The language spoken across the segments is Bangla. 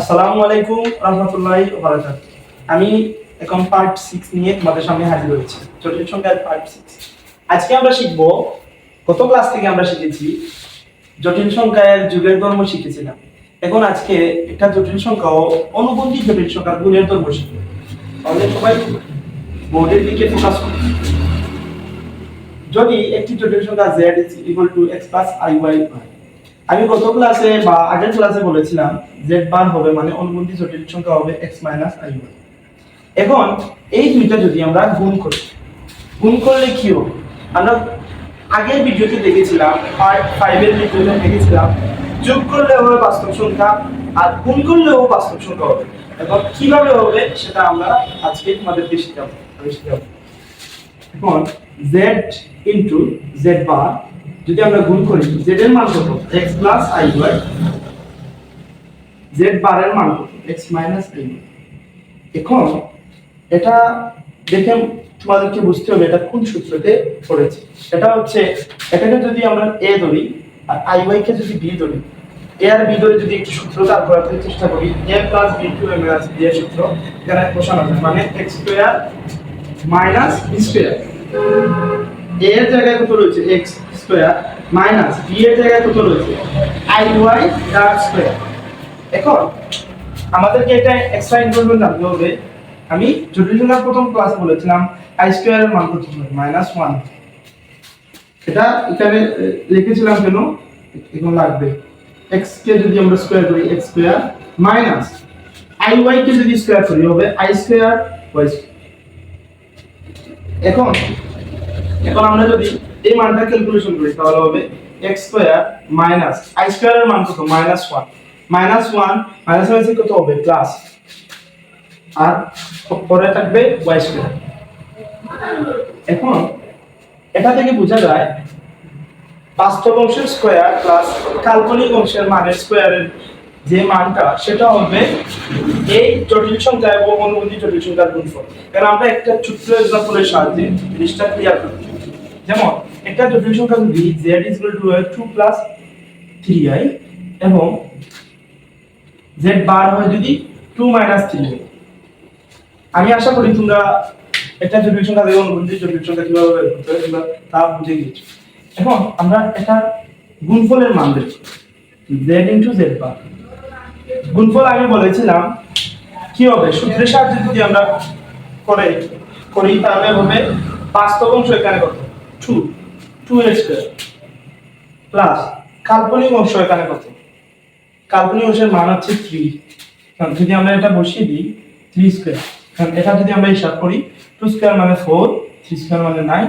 আসসালামু আলাইকুম রহমতুল্লাহি ওবারাকাত আমি এখন পার্ট সিক্স নিয়ে তোমাদের সামনে হাজির হয়েছি। জটিল সংখ্যার পার্ট সিক্স আজকে আমরা শিখব, গত ক্লাস থেকে আমরা শিখেছি, জটিল সংখ্যার যুগের ধর্ম শিখেছিলাম। এখন আজকে একটা জটিল সংখ্যা অনুবন্ধী জটিল সংখ্যার গুণের ধর্ম শিখব। তাহলে সবাই বোর্ডের দিকে ফোকাস করুন যদি একটি জটিল সংখ্যা z equal to x plus i y হয় আমি গত ক্লাসে বা আগের ক্লাসে বলেছিলাম z বার হবে মানে অনুবন্ধী জটিল সংখ্যা হবে x minus i y এখন এই দুইটা যদি আমরা গুণ করি, গুণ করলে কি হবে? আমরা আগের ভিডিওতে দেখেছিলাম পার্ট ফাইভের ভিডিওতে দেখেছিলাম, যোগ করলে হবে বাস্তব সংখ্যা, আর গুণ করলেও বাস্তব সংখ্যা হবে। এখন কীভাবে হবে সেটা আমরা আজকে তোমাদেরকে শিখাবো আমি শিখাবো এখন z ইনটু z বার যদি আমরা গুণ করি, z এর মান কত? x plus i y z বারের মান কত? x মাইনাস i এখন এটা দেখে তোমাদেরকে বুঝতে হবে এটা কোন সূত্রতে পড়েছে। এটা হচ্ছে, এটাকে যদি আমরা a ধরি আর i y কে যদি b ধরি, a আর b ধরে যদি একটু সূত্র দাঁড় করাতে চেষ্টা করি, a প্লাস b টু এর আছে এর সূত্র, এখানে বসানো যায় মানে x square minus b square এর জায়গায় কত রয়েছে? x স্কয়ার মাইনাস b এর জায়গায় কত রয়েছে? I y ডার্ক স্কয়ার এখন আমাদেরকে এটা এক্সট্রা ইনফরমেশন জানতে হবে। আমি জটিল সংখ্যার প্রথম ক্লাস বলেছিলাম, i স্কয়ারের মান কত হবে? মাইনাস ওয়ান এটা এখানে লিখেছিলাম কেন? এখন লাগবে। x কে যদি আমরা স্কয়ার করি, x square minus i y কে যদি স্কয়ার করি, হবে i স্কয়ার y এখন এখন আমরা যদি এই মানটা ক্যালকুলেশন করি তাহলে হবে x স্কয়ার মাইনাস i স্কয়ারের মান কত? Minus one minus one minus minus কত হবে প্লাস আর পরে থাকবে y স্কয়ার এখন এটা থেকে বোঝা যায় বাস্তব অংশের স্কয়ার প্লাস কাল্পনিক অংশের মানের স্কয়ারের যে মানটা, সেটা হবে এই জটিল সংখ্যা এবং অনুবন্ধী জটিল সংখ্যার গুণফল। কারণ আমরা একটা ছোট্ট এক্সাম্পলের সাহায্যে জিনিসটা ক্লিয়ার করি যেমন, একটা জটিল সংখ্যা যদি z is equal to 2 plus 3i এবং z বার হয় যদি 2 minus 3i আমি আশা করি তোমরা একটা জটিল সংখ্যা এবং অনুবন্ধী জটিল সংখ্যা কীভাবে বের করতে হয় তোমরা তা বুঝে গিয়েছো। এখন আমরা এটা গুণফলের মান দেখব z into z বার। গুণফল আমি বলেছিলাম, কি হবে? সূত্রের সাহায্যে যদি আমরা করে, করি, তাহলে হবে বাস্তব অংশ এখানে কত? 2 2 এর স্কয়ার প্লাস কাল্পনিক অংশ এখানে কত? কাল্পনিক অংশের মান হচ্ছে 3 কারণ যদি আমরা এটা বসিয়ে দিই 3 স্কয়ার কারণ এটা যদি আমরা হিসাব করি 2 স্কয়ার মানে 4 3 স্কয়ার মানে 9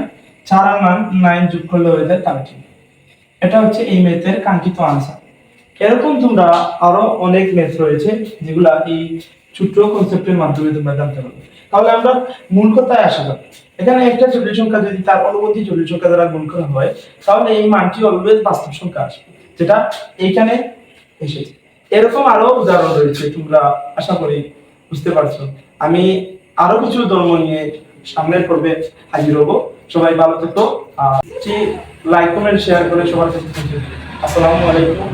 4 আর মান 9 যোগ করলে হয়ে যায় 13 এটা হচ্ছে এই ম্যাথের কাঙ্ক্ষিত আনসার এরকম তোমরা আরও অনেক ম্যাথ রয়েছে, যেগুলা এই ছোট্ট কনসেপ্টের মাধ্যমে তোমরা জানতে পারবে। তাহলে আমরা মূল কথায় আসা। যাক এখানে একটা জটিল সংখ্যা যদি তার অনুবন্ধী জটিল সংখ্যা দ্বারা গুণ করা হয়, তাহলে এই মানটি অলওয়েজ বাস্তব সংখ্যা আসবে, যেটা এইখানে এসেছে। এরকম আরও উদাহরণ রয়েছে, তোমরা আশা করি বুঝতে পারছ। আমি আরও কিছু ধর্ম নিয়ে সামনের পর্বে হাজির হব। সবাই ভালো থেকো, আর লাইক কমেন্ট শেয়ার করে সবার কাছে আসসালামু আলাইকুম